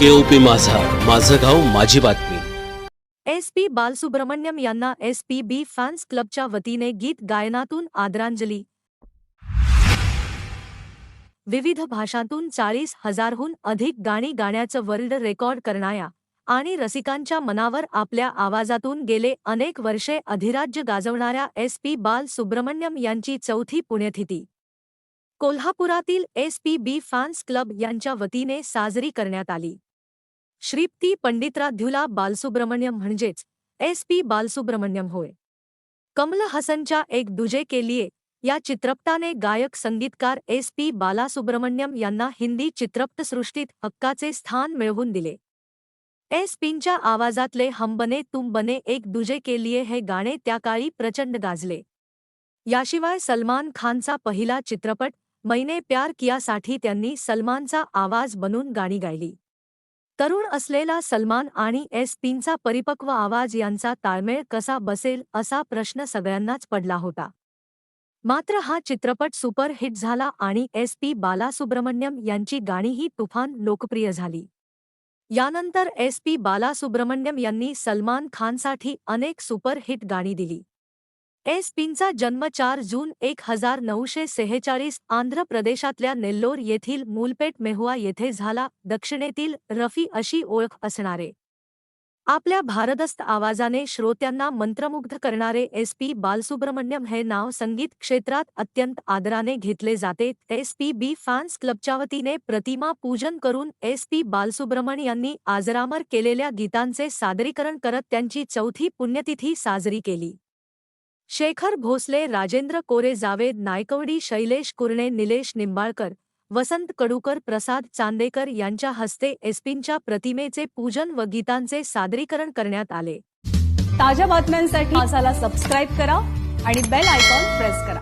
केओपी माझा. माझं गाव माझी बातमी. एस पी बालसुब्रमण्यम यांना एस पी बी फॅन्स क्लबच्या वतीने गीत गायनातून आदरांजली. विविध भाषांतून चाळीस हजारहून अधिक गाणी गाण्याचं वर्ल्ड रेकॉर्ड करणाऱ्या आणि रसिकांच्या मनावर आपल्या आवाजातून गेले अनेक वर्षे अधिराज्य गाजवणाऱ्या एस पी बाल सुब्रमण्यम यांची चौथी पुण्यतिथी. कोल्हापुरातील S P B fans club यांच्या वतीने साजरी करण्यात आली. श्रीप्ती पंडितराध्युला बालसुब्रमण्यम म्हणजेच एस पी बालसुब्रमण्यम होय. कमल हसनच्या एक दुजे के लिए या चित्रपटाने गायक संगीतकार एस पी बालासुब्रमण्यम यांना हिंदी चित्रपटसृष्टीत हक्काचे स्थान मिळवून दिले. एस पींच्या आवाजातले हम बने तुम बने एक दुजे के लिए हे गाणे त्या काळी प्रचंड गाजले. याशिवाय सलमान खानचा पहिला चित्रपट मैने प्यार कियासाठी त्यांनी सलमानचा आवाज बनून गाणी गायली. तरुण असलेला सलमान आणि एस पींचा परिपक्व आवाज यांचा ताळमेळ कसा बसेल असा प्रश्न सगळ्यांनाच पडला होता. मात्र हा चित्रपट सुपरहिट झाला आणि एस पी बालासुब्रमण्यम यांची गाणीही तुफान लोकप्रिय झाली. यानंतर एस पी बालासुब्रमण्यम यांनी सलमान खानसाठी अनेक सुपरहिट गाणी दिली. एस पींचा जन्म चार जून एक हजार नऊशे सेहेचाळीस आंध्र प्रदेशातल्या नेल्लोर येथील मूलपेट मेहुआ येथे झाला. दक्षिणेतील रफी अशी ओळख असणारे. आपल्या भारदस्त आवाजाने श्रोत्यांना मंत्रमुग्ध करणारे एस पी बालसुब्रमण्यम हे नाव संगीत क्षेत्रात अत्यंत आदराने घेतले जाते. एस पी बी फॅन्स क्लबच्या वतीने प्रतिमा पूजन करून एस पी बालसुब्रमण यांनी आजरामर केलेल्या गीतांचे सादरीकरण करत त्यांची चौथी पुण्यतिथी साजरी केली. शेखर भोसले राजेंद्र कोरे जावेद नायकवडी शैलेश कुरणे निलेश निंबाळकर वसंत कडूकर प्रसाद चांदेकर यांच्या हस्ते एसपींच्या प्रतिमेचे पूजन व गीतांचे सादरीकरण करण्यात आले. ताज्या बातम्यांसाठी मासाला सबस्क्राईब करा आणि बेल आयकॉन प्रेस करा.